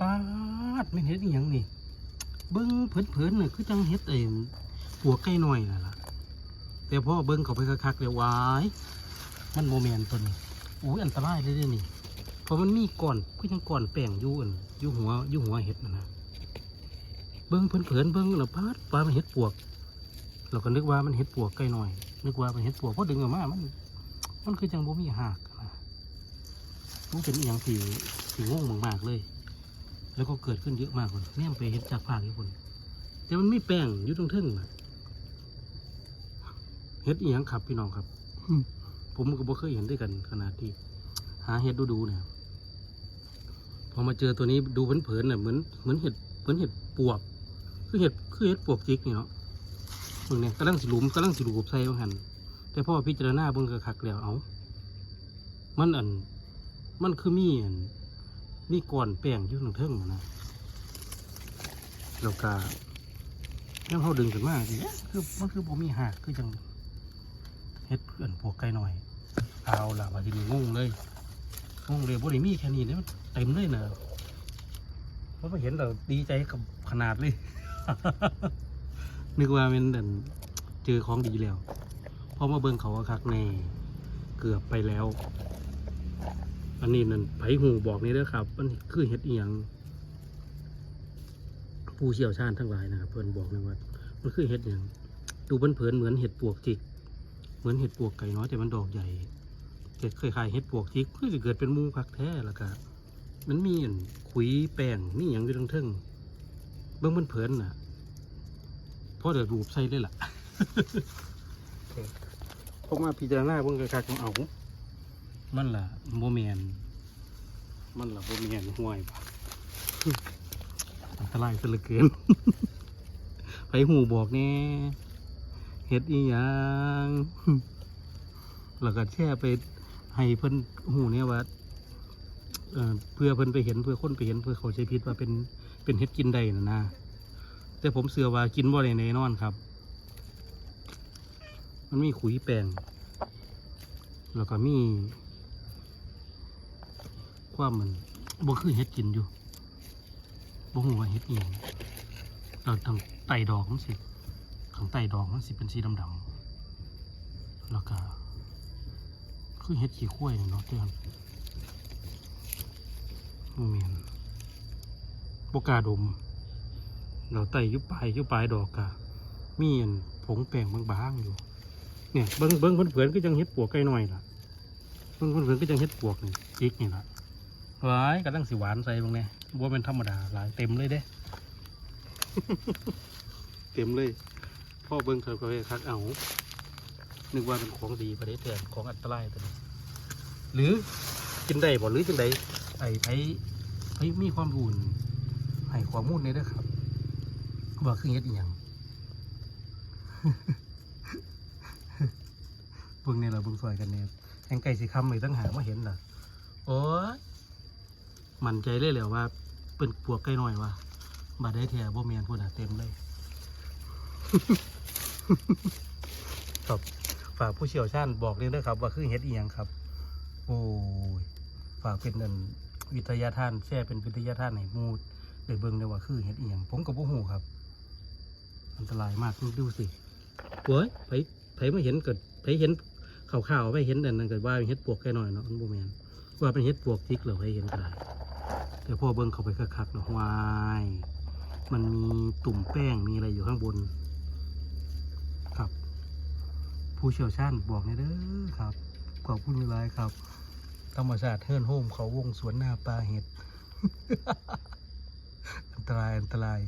ปาดไม่เห็ดอีหยังนี่ เบิ้งเผินๆน่ะคือจังเฮ็ดไอ้หัวไก่น้อยน่ะล่ะ แต่พอเบิ้งเขาไปคักๆแล้วาย มันโมเมนตัวนี้อุ้ยอันตรายเลยเด้อนี่ เพราะมันมีก้อนคือจังก้อนแป้งอยู่อันอยู่หัวอยู่หัวเห็ดนะนะเบิ้งเผินๆเบิ้งแล้วปาดปลามันเห็ดปวก เราก็นึกว่ามันเห็ดปวกไก่น้อย นึกว่ามันเห็ดปวกพอดึงออกมา มัน มันคือจังบ่มีหักนะมันเป็นอย่างที่ที่งงมากๆเลย แล้วก็เกิดขึ้นเยอะมากคนแม่ไปเห็ดจากภาคญี่ปุ่นแต่มันมีแป้งอยู่ตรงเทึ่งน่ะเห็ดอีหยังครับพี่น้องครับผมก็บ่เคยเห็นด้วยกันขนาดที่ หาเห็ดดูๆเนี่ยพอมาเจอตัวนี้ดูเผินๆน่ะเหมือนเหมือนเห็ดเหมือนเห็ดปวกคือเห็ดคือเห็ดปวกจิกนี่เนาะเบิ่งเนี่ยกำลังสิหลุมกำลังสิหลูบใส่ว่าหันแต่พ่อพิจารณาเบิ่งก็คักแล้วเอา มันอัน มันคือมีอัน มีก้อนแป้งอยู่ตรงเทิงน่ะนะแล้วก็ยังเขาดึงขึ้นมาสิเอ๊ะคือมันคือบ่มีหักคือจังเฮ็ดเอันพวกไก่หน่อยเอาล่ะว่าทีนี้งงเลยงงเลยบ่ได้มีแค่นี้เนี่ยเต็มเลยเนอะเพราะว่าเห็นเราดีใจกับขนาดเลย นึกว่าเป็นอันเจอของดีแล้วพอมาเบิ่งเขาว่าคักแน่เกือบไปแล้ว อันนี้นั่นไผหูบอกนี่เด้อครับมันคือเห็ดเอียง ผู้เชี่ยวชาญทั้งหลายนะครับเพื่อนบอกเลยว่ามันคือเห็ดเอหย่างดูเผินๆเหมือนเห็ดปวกจิก เหมือนเห็ดปวกไก่น้อยแต่มันดอกใหญ่แต่คล้ายเห็ดปวกจิกคือจะเกิดเป็นมูคักแท้แล้วก็มันมีอันขุยแป้งนี่อย่างอยู่ทั้งเทิงเบื้องมันเผินน่ะเพราะเดี๋ยวรูปใส่เลยล่ะพวกมาพิจารณาเบื้องกระคักของเอา มันล่ะโมเมนมันล่ะโมเมนห่วยปะอันตรายซะเหลือเกินไปหูบอกแน่เฮ็ดอีหยังแล้วก็แช่ไปให้เพิ่นหูเนี่ยว่าเอ่อเพื่อเพิ่นไปเห็นเพื่อคนไปเห็นเพื่อเขาใจผิดว่าเป็นเป็นเฮ็ดกินได้นะนะแต่ผมเชื่อว่ากินบ่ได้แน่นอนครับ มันมีขุยแป้งแล้วก็มี ความมันบ่คือเฮ็ดกินอยู่บ่ฮู้ว่าเฮ็ดอีหยังเราทางไตดอกมันสิข้างใต้ดอกมันสิเป็นสีดำๆแล้วก็คือเฮ็ดขี้ข้วยนี่เนาะเตือนโมเมนบกาดม เราไตยุบปลายยุบปลายดอกกะมีอันผงแป้งบางๆอยู่ เนี่ยเบิ้งเบิ้งเพื่อนๆก็จังเฮ็ดปวกไก่น้อยล่ะเบิ้งเพื่อนๆก็จังเฮ็ดปวกนี่จิกนี่ล่ะ หลายกำลังสิหวานใส่ลงเนี่ยบัวเป็นธรรมดาหลายเต็มเลยเด้ เต็มเลยพ่อเบิ้งเคยเคยคักเอานึกว่าเป็นของดีประเดี๋ยวแต่ของอันตรายตัวนี้หรือกินได้บ่หรือจังใดไอ้ไอ้ไอ้มีความรู้นี่ให้ความมูลในเด้อครับว่าคือเฮ็ดอีหยังเบิ่งเนี่ยเราเบิ่งซอยกันเนี่ยแองไก่สีคำไม่ตั้งหามาเห็นล่ะโอ้ย มั่นใจเลยแหละว่าเป็นปวกไก่น้อยว่ะบาดได้แท้บ่แมนพูดอะเต็มเลย ครับฝากผู้เชี่ยวชาญบอกเลยนะครับ ว่าคือเฮ็ดเอียงครับ โอ้ยฝากเป็นนั่นวิทยาทานแช่เป็นวิทยาทานให้มูได้เบิ่งเลยว่าคือเฮ็ดเอียง ผมกับบ่ฮู้ครับ อันตรายมากดูสิโว้ยไผไผไม่เห็นเกิดไผเห็นข่าวๆไปเห็นแต่นั่นเกิดว่าเป็นเฮ็ดปวกไก่น้อยเนาะมันบ่แม่น ว่าเป็นเฮ็ดปวกจิกเหรอให้เห็นก็ได้แต่พอเบิ้งเข้าไปคักๆเนาะวายมันมีตุ่มแป้งมีอะไรอยู่ข้างบน ครับ ผู้เชี่ยวชาญบอกในเด้อครับขอบคุณหลายครับ ธรรมชาติเทิร์นโฮมเขาวงสวนหน้าปลาเห็ด อันตรายอันตราย